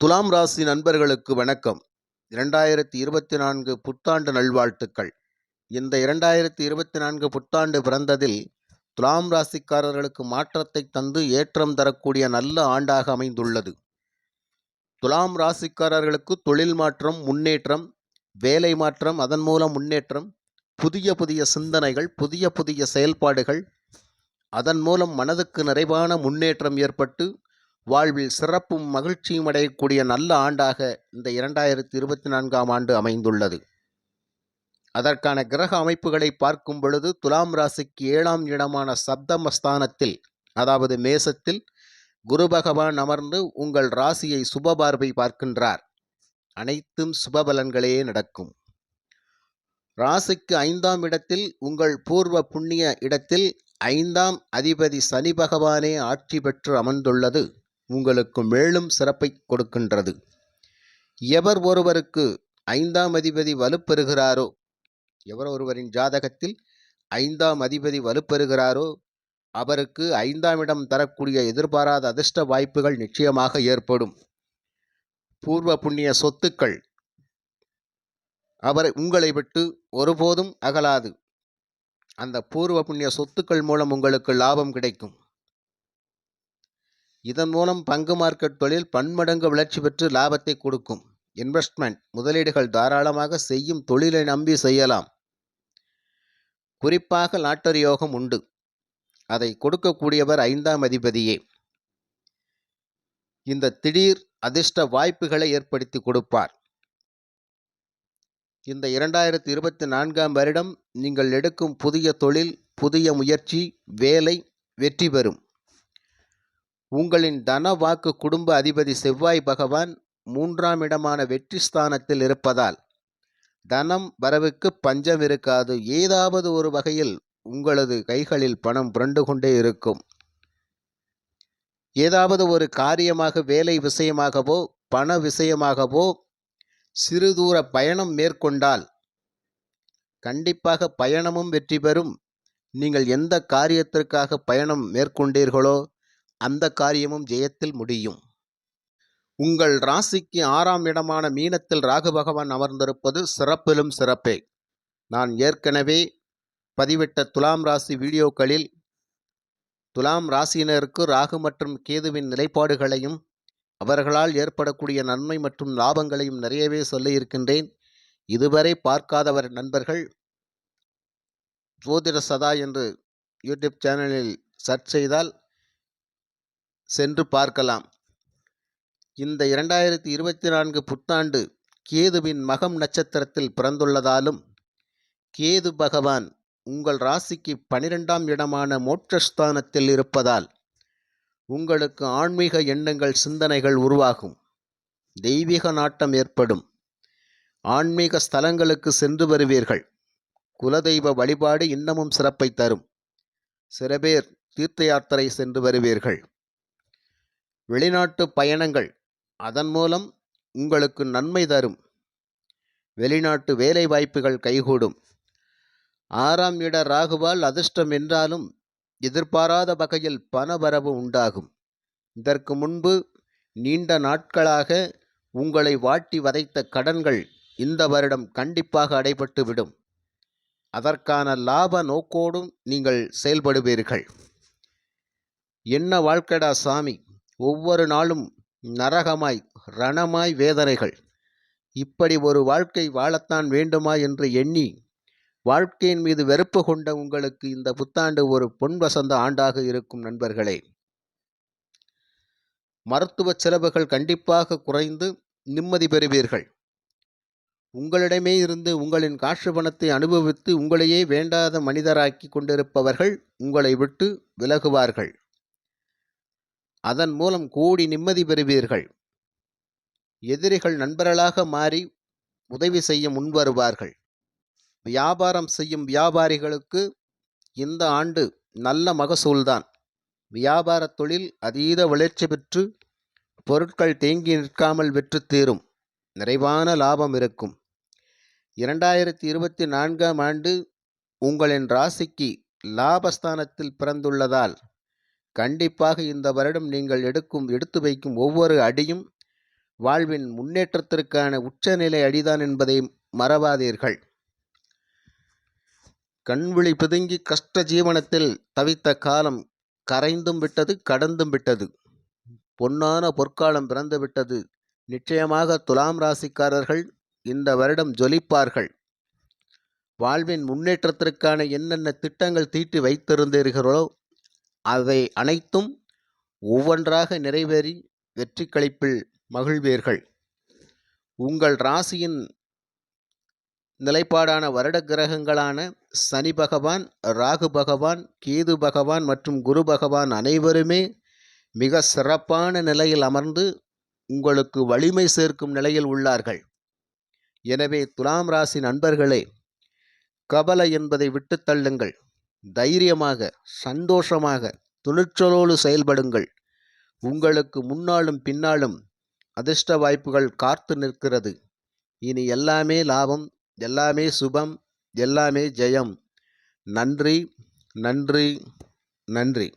துலாம் ராசி நண்பர்களுக்கு வணக்கம். இரண்டாயிரத்தி இருபத்தி நான்கு புத்தாண்டு நல்வாழ்த்துக்கள். இந்த இரண்டாயிரத்தி இருபத்தி நான்கு புத்தாண்டு பிறந்ததில் துலாம் ராசிக்காரர்களுக்கு மாற்றத்தை தந்து ஏற்றம் தரக்கூடிய நல்ல ஆண்டாக அமைந்துள்ளது. துலாம் ராசிக்காரர்களுக்கு தொழில் மாற்றம் முன்னேற்றம் வேலை மாற்றம் அதன் மூலம் முன்னேற்றம் புதிய புதிய சிந்தனைகள் புதிய புதிய செயல்பாடுகள் அதன் மூலம் மனதுக்கு நிறைவான முன்னேற்றம் ஏற்பட்டு வாழ்வில் சிறப்பும் மகிழ்ச்சியும் அடையக்கூடிய நல்ல ஆண்டாக இந்த இரண்டாயிரத்தி இருபத்தி நான்காம் ஆண்டு அமைந்துள்ளது. அதற்கான கிரக அமைப்புகளை பார்க்கும் பொழுது துலாம் ராசிக்கு ஏழாம் இடமான சப்தமஸ்தானத்தில் அதாவது மேசத்தில் குரு பகவான் அமர்ந்து உங்கள் ராசியை சுபபார்வை பார்க்கின்றார். அனைத்தும் சுபபலன்களே நடக்கும். ராசிக்கு ஐந்தாம் இடத்தில் உங்கள் பூர்வ புண்ணிய இடத்தில் ஐந்தாம் அதிபதி சனி பகவானே ஆட்சி பெற்று அமர்ந்துள்ளது. உங்களுக்கு மேலும் சிறப்பை கொடுக்கின்றது. எவர் ஒருவருக்கு ஐந்தாம் அதிபதி வலுப்பெறுகிறாரோ எவர் ஒருவரின் ஜாதகத்தில் ஐந்தாம் அதிபதி வலுப்பெறுகிறாரோ அவருக்கு ஐந்தாம் இடம் தரக்கூடிய எதிர்பாராத அதிர்ஷ்ட வாய்ப்புகள் நிச்சயமாக ஏற்படும். பூர்வ புண்ணிய சொத்துக்கள் அவரை உங்களை விட்டு ஒருபோதும் அகலாது. அந்த பூர்வ புண்ணிய சொத்துக்கள் மூலம் உங்களுக்கு லாபம் கிடைக்கும். இதன் மூலம் பங்கு மார்க்கெட் தொழில் பன்மடங்கு வளர்ச்சி பெற்று லாபத்தை கொடுக்கும். இன்வெஸ்ட்மெண்ட் முதலீடுகள் தாராளமாக செய்யும் தொழிலை நம்பி செய்யலாம். குறிப்பாக லாட்டரி யோகம் உண்டு. அதை கொடுக்கக்கூடியவர் ஐந்தாம் அதிபதியே. இந்த திடீர் அதிர்ஷ்ட வாய்ப்புகளை ஏற்படுத்தி கொடுப்பார். இந்த இரண்டாயிரத்தி இருபத்தி நான்காம் வருடம் நீங்கள் எடுக்கும் புதிய தொழில் புதிய முயற்சி வேலை வெற்றி பெறும். உங்களின் தன வாக்கு குடும்ப அதிபதி செவ்வாய் பகவான் மூன்றாம் இடமான வெற்றி ஸ்தானத்தில் இருப்பதால் தனம் வரவுக்கு பஞ்சம் இருக்காது. ஏதாவது ஒரு வகையில் உங்களது கைகளில் பணம் புரண்டு கொண்டே இருக்கும். ஏதாவது ஒரு காரியமாக வேலை விஷயமாகவோ பண விஷயமாகவோ சிறு தூர பயணம் மேற்கொண்டால் கண்டிப்பாக பயணமும் வெற்றி பெறும். நீங்கள் எந்த காரியத்திற்காக பயணம் மேற்கொண்டீர்களோ அந்த காரியமும் ஜெயத்தில் முடியும். உங்கள் ராசிக்கு ஆறாம் இடமான மீனத்தில் ராகு பகவான் அமர்ந்திருப்பது சிறப்பிலும் சிறப்பே. நான் ஏற்கனவே பதிவிட்ட துலாம் ராசி வீடியோக்களில் துலாம் ராசியினருக்கு ராகு மற்றும் கேதுவின் நிலைப்பாடுகளையும் அவர்களால் ஏற்படக்கூடிய நன்மை மற்றும் லாபங்களையும் நிறையவே சொல்லியிருக்கின்றேன். இதுவரை பார்க்காதவர் நண்பர்கள் ஜோதிட சதா என்று யூடியூப் சேனலில் சர்ச் செய்தால் சென்று பார்க்கலாம். இந்த இரண்டாயிரத்தி இருபத்தி நான்கு புத்தாண்டு கேதுவின் மகம் நட்சத்திரத்தில் பிறந்துள்ளதாலும் கேது பகவான் உங்கள் ராசிக்கு பனிரெண்டாம் இடமான மோட்சஸ்தானத்தில் இருப்பதால் உங்களுக்கு ஆன்மீக எண்ணங்கள் சிந்தனைகள் உருவாகும். தெய்வீக நாட்டம் ஏற்படும். ஆன்மீக ஸ்தலங்களுக்கு சென்று வருவீர்கள். குலதெய்வ வழிபாடு இன்னமும் சிறப்பை தரும். சில பேர் தீர்த்த யாத்திரை சென்று வருவீர்கள். வெளிநாட்டு பயணங்கள் அதன் மூலம் உங்களுக்கு நன்மை தரும். வெளிநாட்டு வேலை வாய்ப்புகள் கைகூடும். ஆறாம் இட ராகுவால் அதிர்ஷ்டம் என்றாலும் எதிர்பாராத வகையில் பணவரவு உண்டாகும். இதற்கு முன்பு நீண்ட நாட்களாக உங்களை வாட்டி வதைத்த கடன்கள் இந்த வருடம் கண்டிப்பாக அடைபட்டுவிடும். அதற்கான லாப நோக்கோடும் நீங்கள் செயல்படுவீர்கள். என்ன வாழ்க்கடா சாமி? ஒவ்வொரு நாளும் நரகமாய் ரணமாய் வேதனைகள். இப்படி ஒரு வாழ்க்கை வாழத்தான் வேண்டுமா என்று எண்ணி வாழ்க்கையின் மீது வெறுப்பு கொண்ட உங்களுக்கு இந்த புத்தாண்டு ஒரு பொன் வசந்த ஆண்டாக இருக்கும் நண்பர்களே. மருத்துவ செலவுகள் கண்டிப்பாக குறைந்து நிம்மதி பெறுவீர்கள். உங்களிடமே இருந்து உங்களின் காற்று பணத்தை அனுபவித்து உங்களையே வேண்டாத மனிதராக்கி கொண்டிருப்பவர்கள் உங்களை விட்டு விலகுவார்கள். அதன் மூலம் கூடி நிம்மதி பெறுவீர்கள். எதிரிகள் நண்பர்களாக மாறி உதவி செய்ய முன்வருவார்கள். வியாபாரம் செய்யும் வியாபாரிகளுக்கு இந்த ஆண்டு நல்ல மகசூல்தான். வியாபார தொழில் அதீத வளர்ச்சி பெற்று பொருட்கள் தேங்கி நிற்காமல் வெற்று தீரும். நிறைவான லாபம் இருக்கும். இரண்டாயிரத்தி இருபத்தி நான்காம் ஆண்டு உங்களின் ராசிக்கு லாபஸ்தானத்தில் பிறந்துள்ளதால் கண்டிப்பாக இந்த வருடம் நீங்கள் எடுக்கும் எடுத்து வைக்கும் ஒவ்வொரு அடியும் வாழ்வின் முன்னேற்றத்திற்கான உச்சநிலை அடிதான் என்பதை மறவாதீர்கள். கண்விழி பிதுங்கி கஷ்ட ஜீவனத்தில் தவித்த காலம் கரைந்தும் விட்டது கடந்தும் விட்டது. பொன்னான பொற்காலம் பிறந்து விட்டது. நிச்சயமாக துலாம் ராசிக்காரர்கள் இந்த வருடம் ஜொலிப்பார்கள். வாழ்வின் முன்னேற்றத்திற்கான என்னென்ன திட்டங்கள் தீட்டி வைத்திருந்தீர்களோ அவை அனைத்தும் ஒவ்வொன்றாக நிறைவேறி வெற்றிக்களிப்பில் மகிழ்வீர்கள். உங்கள் ராசியின் நிலைப்பாடான வருட கிரகங்களான சனி பகவான் ராகு பகவான் கேது பகவான் மற்றும் குரு பகவான் அனைவருமே மிக சிறப்பான நிலையில் அமர்ந்து உங்களுக்கு வலிமை சேர்க்கும் நிலையில் உள்ளார்கள். எனவே துலாம் ராசி நண்பர்களே கவலை என்பதை விட்டு தள்ளுங்கள். தைரியமாக சந்தோஷமாக துணிச்சலோடு செயல்படுங்கள். உங்களுக்கு முன்னாலும் பின்னாலும் அதிர்ஷ்ட வாய்ப்புகள் காத்து நிற்கிறது. இனி எல்லாமே லாபம் எல்லாமே சுபம் எல்லாமே ஜெயம். நன்றி நன்றி நன்றி.